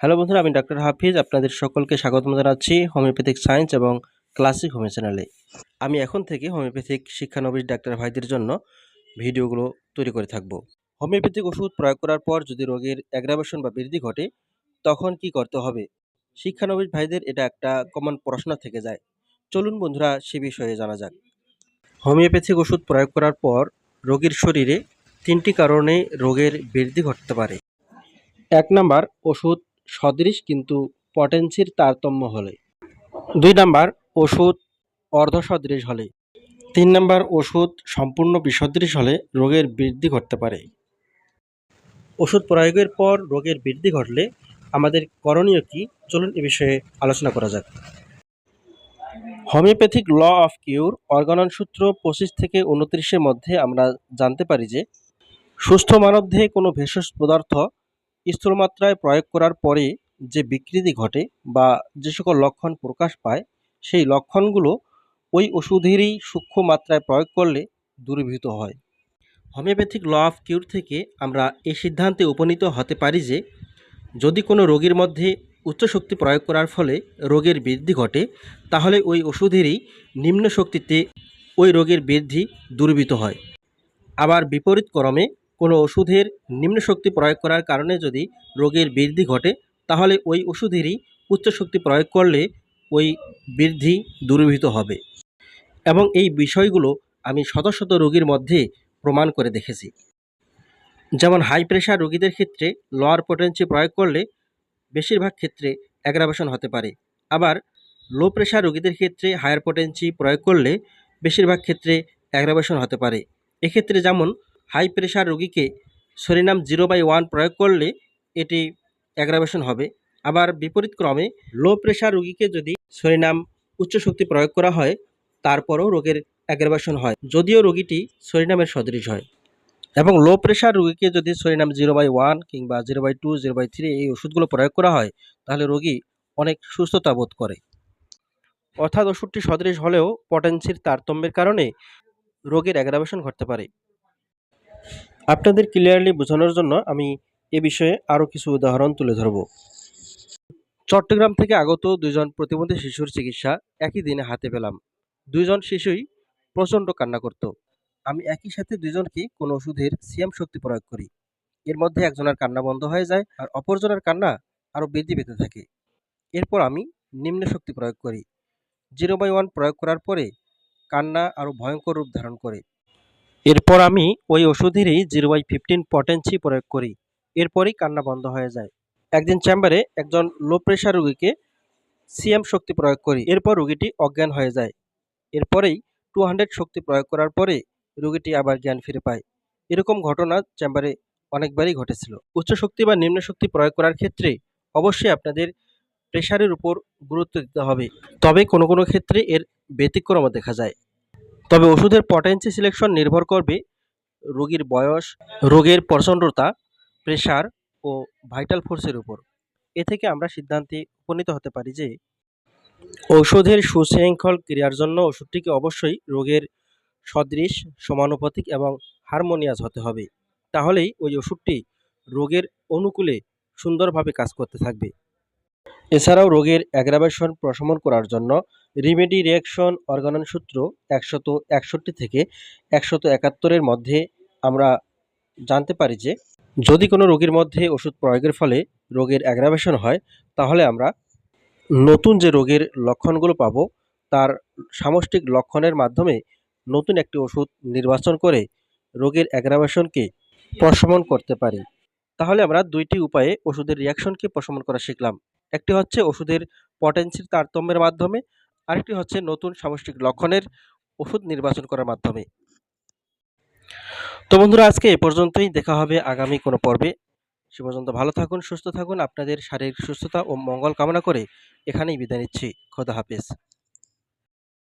Hello বন্ধুরা, আমি doctor হাফিজ, আপনাদের সকলকে স্বাগতম জানাচ্ছি হোমিওপ্যাথিক সায়েন্স এবং ক্লাসিক হোমিও চ্যানেলে। আমি এখন থেকে হোমিওপ্যাথিক শিক্ষানবিশ ডাক্তার ভাইদের জন্য ভিডিওগুলো তৈরি করে থাকব। হোমিওপ্যাথিক ওষুধ প্রয়োগ করার পর যদি রোগের অ্যাগ্রাভেশন বা বৃদ্ধি ঘটে, তখন কি করতে হবে? শিক্ষানবিশ ভাইদের এটা একটা কমন প্রশ্ন থেকে যায়। চলুন বন্ধুরা, সে বিষয়ে জানা যাক। হোমিওপ্যাথিক ওষুধ প্রয়োগ করার পর রোগীর শরীরে তিনটি কারণে রোগের বৃদ্ধি ঘটতে পারে। এক নাম্বার, ওষুধ সদৃশ কিন্তু পটেন্সির তারতম্য হলে। দুই নাম্বার, ওষুধ অর্ধসদৃশ হলে। তিন নাম্বার, ওষুধ সম্পূর্ণ বিসদৃশ হলে রোগের বৃদ্ধি ঘটতে পারে। ওষুধ প্রয়োগের পর রোগের বৃদ্ধি ঘটলে আমাদের করণীয় কি? চলুন এ বিষয়ে আলোচনা করা যাক। Homeopathic law of cure Organon সূত্র পঁচিশ থেকে উনত্রিশের মধ্যে আমরা জানতে পারি যে, সুস্থ মানবদেহে কোনো ভেষজ পদার্থ স্থূলমাত্রায় প্রয়োগ করার পরে যে বিকৃতি ঘটে বা যে সকল লক্ষণ প্রকাশ পায়, সেই লক্ষণগুলো ওই ওষুধেরই সূক্ষ্ম মাত্রায় প্রয়োগ করলে দূরীভূত হয়। হোমিওপ্যাথিক ল অফ কিউর থেকে আমরা এই সিদ্ধান্তে উপনীত হতে পারি যে, যদি কোনো রোগীর মধ্যে উচ্চ শক্তি প্রয়োগ করার ফলে রোগের বৃদ্ধি ঘটে, তাহলে ওই ওষুধেরই নিম্ন শক্তিতে ওই রোগের বৃদ্ধি দূরীভূত হয়। আবার বিপরীত ক্রমে কোনো ওষুধের নিম্ন শক্তি প্রয়োগ করার কারণে যদি রোগের বৃদ্ধি ঘটে, তাহলে ওই ওষুধেরই উচ্চ শক্তি প্রয়োগ করলে ওই বৃদ্ধি দূরীভূত হবে। এবং এই বিষয়গুলো আমি শত শত রোগীর মধ্যে প্রমাণ করে দেখেছি। যেমন হাই প্রেশার রোগীদের ক্ষেত্রে লোয়ার পোটেন্সি প্রয়োগ করলে বেশিরভাগ ক্ষেত্রে অ্যাগ্রাভেশন হতে পারে। আবার লো প্রেশার রোগীদের ক্ষেত্রে হায়ার পোটেন্সি প্রয়োগ করলে বেশিরভাগ ক্ষেত্রে অ্যাগ্রাভেশন হতে পারে। এক্ষেত্রে যেমন হাই প্রেশার রোগীকে সরিনাম জিরো বাই ওয়ান প্রয়োগ করলে এটি অ্যাগ্রাভেশন হবে। আবার বিপরীত ক্রমে লো প্রেশার রোগীকে যদি সরিনাম উচ্চ শক্তি প্রয়োগ করা হয়, তারপরও রোগের অ্যাগ্রাভেশন হয়, যদিও রোগীটি সরিনামের সদৃশ হয়। এবং লো প্রেশার রোগীকে যদি সরিনাম জিরো বাই ওয়ান কিংবা zero by two, zero by three এই ওষুধগুলো প্রয়োগ করা হয়, তাহলে রোগী অনেক সুস্থতা বোধ করে। অর্থাৎ ওষুধটি সদৃশ হলেও পটেন্সির তারতম্যের কারণে রোগের অ্যাগ্রাভেশন ঘটতে পারে। আপনাদের ক্লিয়ারলি বোঝানোর জন্য আমি এ বিষয়ে আরও কিছু উদাহরণ তুলে ধরব। চট্টগ্রাম থেকে আগত দুজন প্রতিবন্ধী শিশুর চিকিৎসা একই দিনে হাতে পেলাম। দুইজন শিশুই প্রচণ্ড কান্না করত। আমি একই সাথে দুজনকে কোনো ওষুধের সিয়াম শক্তি প্রয়োগ করি। এর মধ্যে একজনের কান্না বন্ধ হয়ে যায় আর অপরজনের কান্না আরও বৃদ্ধি পেতে থাকে। এরপর আমি নিম্ন শক্তি প্রয়োগ করি। জিরো বাই ওয়ান প্রয়োগ করার পরে কান্না আরও ভয়ঙ্কর রূপ ধারণ করে। এরপর আমি ওই ওষুধেরই জিরো বাই ফিফটিন পটেন্সি প্রয়োগ করি। এরপরই কান্না বন্ধ হয়ে যায়। একদিন চেম্বারে একজন লো প্রেশার রোগীকে সিএম শক্তি প্রয়োগ করি। এরপর রুগীটি অজ্ঞান হয়ে যায়। এরপরেই টু হান্ড্রেড শক্তি প্রয়োগ করার পরে রুগীটি আবার জ্ঞান ফিরে পায়। এরকম ঘটনা চেম্বারে অনেকবারই ঘটেছিল। উচ্চ শক্তি বা নিম্ন শক্তি প্রয়োগ করার ক্ষেত্রে অবশ্যই আপনাদের প্রেশারের উপর গুরুত্ব দিতে হবে। তবে কোনো কোনো ক্ষেত্রে এর ব্যতিক্রমও দেখা যায়। তবে ওষুধের পটেন্সি সিলেকশন নির্ভর করবে রোগীর বয়স, রোগের প্রচণ্ডতা প্রেশার ও ভাইটাল ফোর্সের উপর। এ থেকে আমরা সিদ্ধান্তে উপনীত হতে পারি যে, ঔষধের সুশৃঙ্খল ক্রিয়ার জন্য ওষুধটিকে অবশ্যই রোগের সদৃশ, সমানুপাতিক এবং হারমোনিয়াস হতে হবে। তাহলেই ওই ওষুধটি রোগের অনুকূলে সুন্দরভাবে কাজ করতে থাকবে। এছাড়াও রোগের অ্যাগ্রাভেশন প্রশমন করার জন্য রিমেডি রিয়াকশন অর্গানন সূত্র একশত একষট্টি থেকে একশত একাত্তরের মধ্যে আমরা জানতে পারি যে, যদি কোনো রোগীর মধ্যে ওষুধ প্রয়োগের ফলে রোগের অ্যাগ্রাভেশন হয়, তাহলে আমরা নতুন যে রোগের লক্ষণগুলো পাবো, তার সামষ্টিক লক্ষণের মাধ্যমে নতুন একটি ওষুধ নির্বাচন করে রোগের অ্যাগ্রাভেশনকে প্রশমন করতে পারি। তাহলে আমরা দুইটি উপায়ে ওষুধের রিয়াকশনকে প্রশমন করা শিখলাম। একটি হচ্ছে ওষুধের পটেন্সির তারতম্যের মাধ্যমে, আরেকটি হচ্ছে নতুন সামষ্টিক লক্ষণের ওষুধ নির্বাচন করার মাধ্যমে। তো বন্ধুরা, আজকে এ পর্যন্তই। দেখা হবে আগামী কোনো পর্বে। সে পর্যন্ত ভালো থাকুন, সুস্থ থাকুন। আপনাদের শারীরিক সুস্থতা ও মঙ্গল কামনা করে এখানেই বিদায় নিচ্ছি। খোদা হাফেজ।